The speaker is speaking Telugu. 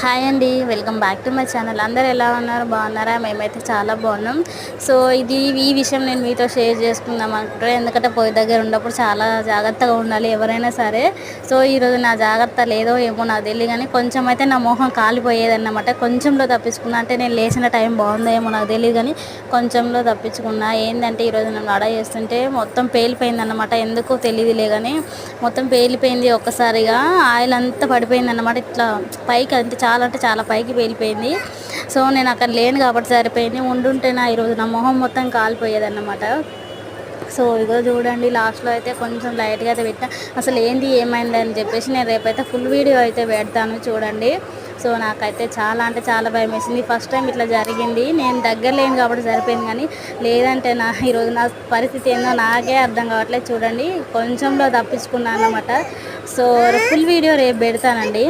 హాయ్ అండి welcome back to my channel. అందరు ఎలా ఉన్నారు? బాగున్నారా? మేమైతే చాలా బాగున్నాం. సో ఇది ఈ విషయం నేను మీతో షేర్ చేసుకుందాం అనుకుంటున్నాను ఎందుకంటే పొయ్యి దగ్గర ఉన్నప్పుడు చాలా జాగ్రత్తగా ఉండాలి ఎవరైనా సరే. సో ఈరోజు నా జాగ్రత్త లేదో ఏమో నాకు తెలియదు కానీ కొంచెం అయితే నా మొహం కాలిపోయేది అన్నమాట కొంచెంలో తప్పించుకున్నా అంటే నేను లేచిన టైం బాగుందో ఏమో నాకు తెలియదు కానీ కొంచెంలో తప్పించుకున్నా. ఏంటంటే ఈరోజు నేను వడ చేస్తుంటే మొత్తం పేలిపోయింది అన్నమాట ఎందుకో తెలియదులే కానీ మొత్తం పేలిపోయింది ఒక్కసారిగా. ఆయిల్ అంతా పడిపోయింది అన్నమాట ఇట్లా పైకి అంతే చాలా అంటే చాలా పైకి పేలిపోయింది. సో నేను అక్కడ లేను కాబట్టి సరిపోయింది. ఉండుంటే నా ఈరోజు నా మొహం మొత్తం కాలిపోయేదన్నమాట. సో ఇగో చూడండి లాస్ట్లో అయితే కొంచెం లైట్గా అయితే పెట్టా. అసలు ఏంది ఏమైంది అని చెప్పేసి నేను రేపైతే ఫుల్ వీడియో అయితే పెడతాను చూడండి. సో నాకైతే చాలా అంటే చాలా భయం వేసింది. ఫస్ట్ టైం ఇట్లా జరిగింది. నేను దగ్గర లేను కాబట్టి సరిపోయింది కానీ లేదంటే నా ఈరోజు నా పరిస్థితి ఏందో నాకే అర్థం కావట్లేదు చూడండి. కొంచెంలో తప్పించుకున్నాను అనమాట సో ఫుల్ వీడియో రేపు పెడతానండి.